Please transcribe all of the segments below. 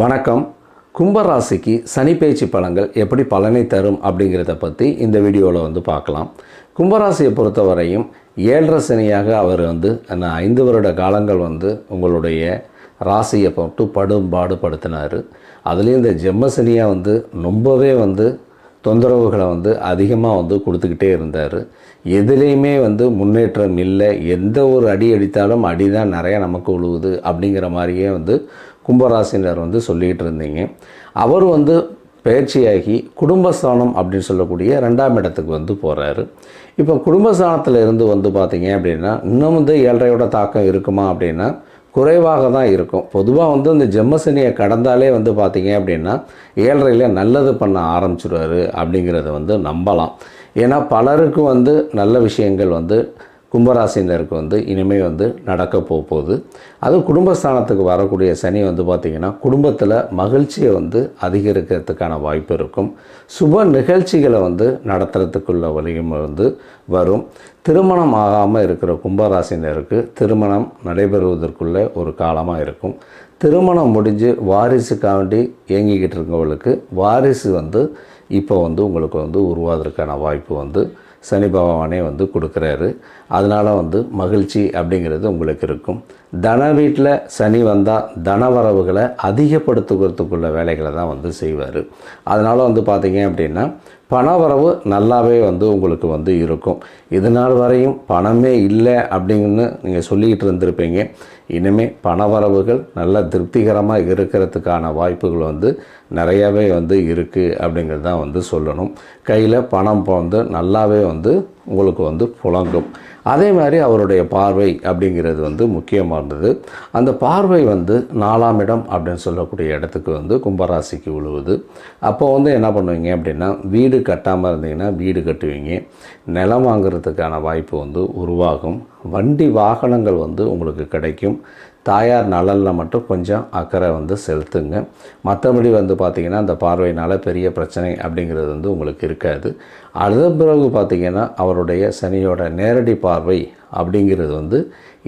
வணக்கம். கும்பராசிக்கு சனி பேச்சு பழங்கள் எப்படி பலனை தரும் அப்படிங்கிறத பற்றி இந்த வீடியோவில் வந்து பார்க்கலாம். கும்பராசியை பொறுத்தவரையும் ஏழரை சனியாக அவர் வந்து அந்த ஐந்து வருட காலங்கள் வந்து உங்களுடைய ராசியை போட்டு படும் பாடுபடுத்தினார். அதுலேயும் இந்த ஜெம்மசனியாக வந்து ரொம்பவே வந்து தொந்தரவுகளை வந்து அதிகமாக வந்து கொடுத்துக்கிட்டே இருந்தார். எதுலேயுமே வந்து முன்னேற்றம் இல்லை. எந்த ஒரு அடி அடித்தாலும் அடி தான் நிறையா நமக்கு உழுவுது அப்படிங்கிற மாதிரியே வந்து கும்பராசினர் வந்து சொல்லிகிட்டு இருந்தீங்க. அவர் வந்து பயிற்சியாகி குடும்பஸ்தானம் அப்படின்னு சொல்லக்கூடிய ரெண்டாம் இடத்துக்கு வந்து போகிறாரு இப்போ குடும்பஸ்தானத்தில் இருந்து வந்து பார்த்தீங்க அப்படின்னா இன்னும் வந்து ஏழரையோட தாக்கம் இருக்குமா அப்படின்னா குறைவாக தான் இருக்கும். பொதுவாக வந்து இந்த ஜெம்மசனியை கடந்தாலே வந்து பார்த்தீங்க அப்படின்னா ஏழரையில் நல்லது பண்ண ஆரம்பிச்சிடுவார் அப்படிங்கிறத வந்து நம்பலாம். ஏன்னா பலருக்கு வந்து நல்ல விஷயங்கள் வந்து கும்பராசினருக்கு வந்து இனிமேல் வந்து நடக்க போக போகுது. அது குடும்பஸ்தானத்துக்கு வரக்கூடிய சனி வந்து பார்த்திங்கன்னா குடும்பத்தில் மகிழ்ச்சியை வந்து அதிகரிக்கிறதுக்கான வாய்ப்பு இருக்கும். சுப நிகழ்ச்சிகளை வந்து நடத்துறதுக்குள்ள வழியும் வந்து வரும். திருமணம் ஆகாமல் இருக்கிற கும்பராசினருக்கு திருமணம் நடைபெறுவதற்குள்ள ஒரு காலமாக இருக்கும். திருமணம் முடிஞ்சு வாரிசுக்காண்டி இயங்கிக்கிட்டு இருக்கவங்களுக்கு வாரிசு வந்து இப்போ வந்து உங்களுக்கு வந்து உருவாவதற்கான வாய்ப்பு வந்து சனி பகவானே வந்து கொடுக்குறாரு. அதனால் வந்து மகிழ்ச்சி அப்படிங்கிறது உங்களுக்கு இருக்கும். தன வீட்டில் சனி வந்தால் தனவரவுகளை அதிகப்படுத்துகிறதுக்குள்ள வேலைகளை தான் வந்து செய்வார். அதனால் வந்து பார்த்திங்க அப்படின்னா பணவரவு நல்லாவே வந்து உங்களுக்கு வந்து இருக்கும். இது நாள் வரையும் பணமே இல்லை அப்படின்னு நீங்கள் சொல்லிக்கிட்டு இருந்திருப்பீங்க. இனிமேல் பணவரவுகள் நல்ல திருப்திகரமாக இருக்கிறதுக்கான வாய்ப்புகள் வந்து நிறையாவே வந்து இருக்குது அப்படிங்கிறது தான் வந்து சொல்லணும். கையில் பணம் வந்து நல்லாவே வந்து உங்களுக்கு வந்து புழங்கும். அதே மாதிரி அவருடைய பார்வை அப்படிங்கிறது வந்து முக்கியமானது அந்த பார்வை வந்து நாலாம் இடம் அப்படின்னு சொல்லக்கூடிய இடத்துக்கு வந்து கும்பராசிக்கு விழுவுது அப்போ வந்து என்ன பண்ணுவீங்க அப்படின்னா வீடு கட்டாமல் இருந்தீங்கன்னா வீடு கட்டுவீங்க. நிலம் வாங்குறதுக்கான வாய்ப்பு வந்து உருவாகும். வண்டி வாகனங்கள் வந்து உங்களுக்கு கிடைக்கும். தாயார் நலனில் மட்டும் கொஞ்சம் அக்கறை வந்து செலுத்துங்க. மற்றபடி வந்து பார்த்திங்கன்னா அந்த பார்வையினால் பெரிய பிரச்சனை அப்படிங்கிறது வந்து உங்களுக்கு இருக்காது. அடுத்த பிறகு பார்த்திங்கன்னா அவருடைய சனியோட நேரடி பார்வை அப்படிங்கிறது வந்து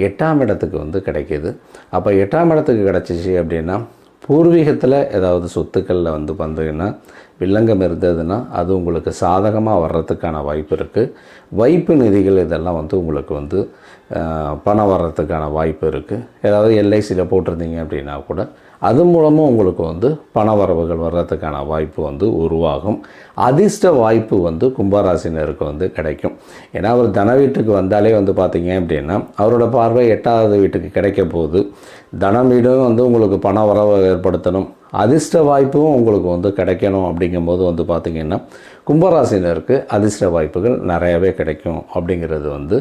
எட்டாம் இடத்துக்கு வந்து கிடைக்கிது. அப்போ எட்டாம் இடத்துக்கு கிடச்சிச்சு அப்படின்னா பூர்வீகத்தில் ஏதாவது சொத்துக்களில் வந்து பார்த்தீங்கன்னா வில்லங்கம் இருந்ததுன்னா அது உங்களுக்கு சாதகமாக வர்றதுக்கான வாய்ப்பு இருக்குது வைப்பு நிதிகள் இதெல்லாம் வந்து உங்களுக்கு வந்து பணம் வர்றதுக்கான வாய்ப்பு இருக்குது ஏதாவது எல்ஐசியில் போட்டிருந்தீங்க அப்படின்னா கூட அது மூலமும் உங்களுக்கு வந்து பண வரவுகள் வர்றதுக்கான வாய்ப்பு வந்து உருவாகும். அதிர்ஷ்ட வாய்ப்பு வந்து கும்பராசினருக்கு வந்து கிடைக்கும். ஏன்னா அவர் தன வீட்டுக்கு வந்தாலே வந்து பார்த்தீங்க அப்படின்னா அவரோட பார்வை எட்டாவது வீட்டுக்கு கிடைக்க போகுது. தனம் வீடும் வந்து உங்களுக்கு பண வரவை ஏற்படுத்தணும். அதிர்ஷ்ட வாய்ப்பும் உங்களுக்கு வந்து கிடைக்கணும் அப்படிங்கும்போது வந்து பார்த்திங்கன்னா கும்பராசினருக்கு அதிர்ஷ்ட வாய்ப்புகள் நிறையாவே கிடைக்கும் அப்படிங்கிறது வந்து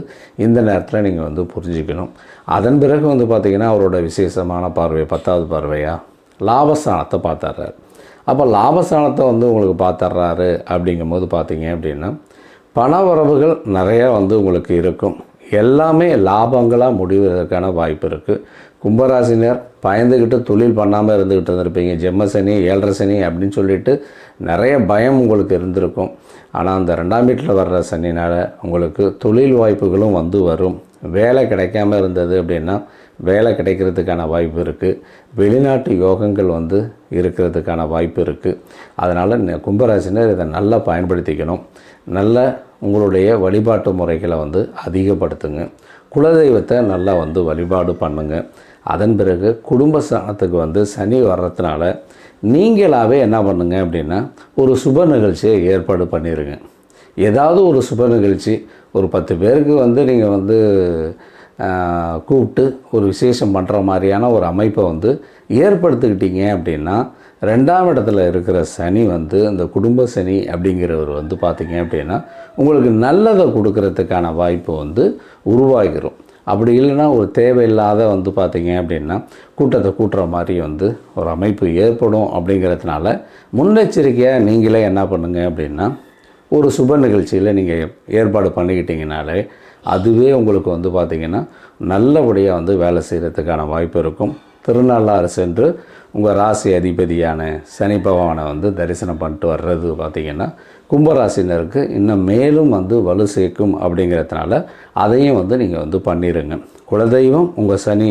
இந்த நேரத்தில் நீங்கள் வந்து புரிஞ்சுக்கணும். அதன் பிறகு வந்து பார்த்திங்கன்னா அவரோட விசேஷமான பார்வை பத்தாவது பார்வையாக லாபஸ்தானத்தை பார்த்துட்றாரு அப்போ லாபஸ்தானத்தை வந்து உங்களுக்கு பார்த்துட்றாரு அப்படிங்கும்போது பார்த்தீங்க அப்படின்னா பண வரவுகள் நிறையா வந்து உங்களுக்கு இருக்கும். எல்லாமே லாபங்களாக முடிவதற்கான வாய்ப்பு இருக்குது கும்பராசினர் பயந்துக்கிட்டு தொழில் பண்ணாமல் இருந்துக்கிட்டு இருந்திருப்பீங்க. ஜெம்ம சனி ஏழரை சனி அப்படின்னு சொல்லிட்டு நிறைய பயம் உங்களுக்கு இருந்திருக்கும். ஆனால் அந்த ரெண்டாம் வீட்டில் வர்ற சனினால் உங்களுக்கு தொழில் வாய்ப்புகளும் வந்து வரும். வேலை கிடைக்காம இருந்தது அப்படின்னா வேலை கிடைக்கிறதுக்கான வாய்ப்பு இருக்குது வெளிநாட்டு யோகங்கள் வந்து இருக்கிறதுக்கான வாய்ப்பு இருக்குது அதனால் கும்பராசினர் இதை நல்லா பயன்படுத்திக்கணும். நல்ல உங்களுடைய வழிபாட்டு முறைகளை வந்து அதிகப்படுத்துங்க. குலதெய்வத்தை நல்லா வந்து வழிபாடு பண்ணுங்க. அதன் பிறகு குடும்ப ஸ்தானத்துக்கு வந்து சனி வர்றதுனால நீங்களாகவே என்ன பண்ணுங்க அப்படின்னா ஒரு சுப நிகழ்ச்சியை ஏற்பாடு பண்ணிடுங்க ஏதாவது ஒரு சுப நிகழ்ச்சி ஒரு பத்து பேருக்கு வந்து நீங்கள் வந்து கூப்பிட்டு ஒரு விசேஷம் பண்ணுற மாதிரியான ஒரு அமைப்பை வந்து ஏற்படுத்திக்கிட்டீங்க அப்படின்னா ரெண்டாம் இடத்துல இருக்கிற சனி வந்து இந்த குடும்ப சனி அப்படிங்கிறவர் வந்து பார்த்தீங்க அப்படின்னா உங்களுக்கு நல்லதை கொடுக்கறதுக்கான வாய்ப்பு வந்து உருவாகிரும். அப்படி இல்லைன்னா ஒரு தேவையில்லாத வந்து பார்த்தீங்க அப்படின்னா கூட்டத்தை கூட்டுற மாதிரி வந்து ஒரு அமைப்பு ஏற்படும் அப்படிங்கிறதுனால முன்னெச்சரிக்கையாக நீங்களே என்ன பண்ணுங்க அப்படின்னா ஒரு சுப நிகழ்ச்சியில் நீங்கள் ஏற்பாடு பண்ணிக்கிட்டீங்கனாலே அதுவே உங்களுக்கு வந்து பார்த்திங்கன்னா நல்லபடியாக வந்து வேலை செய்கிறதுக்கான வாய்ப்பு இருக்கும். திருநள்ளாறு சென்று உங்கள் ராசி அதிபதியான சனி பகவானை வந்து தரிசனம் பண்ணிட்டு வர்றது பார்த்திங்கன்னா கும்பராசினருக்கு இன்னும் மேலும் வந்து வலு சேர்க்கும் அப்படிங்கிறதுனால அதையும் வந்து நீங்கள் வந்து பண்ணிடுங்க குலதெய்வம் உங்கள் சனி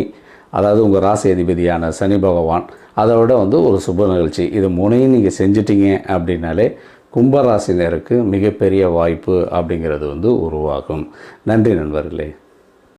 அதாவது உங்கள் ராசி அதிபதியான சனி பகவான் அதை விட வந்து ஒரு சுப நிகழ்ச்சி. இது மூணையும் நீங்கள் செஞ்சிட்டிங்க அப்படின்னாலே கும்பராசினருக்கு மிகப்பெரிய வாய்ப்பு அப்படிங்கிறது வந்து உருவாகும். நன்றி நண்பர்களே.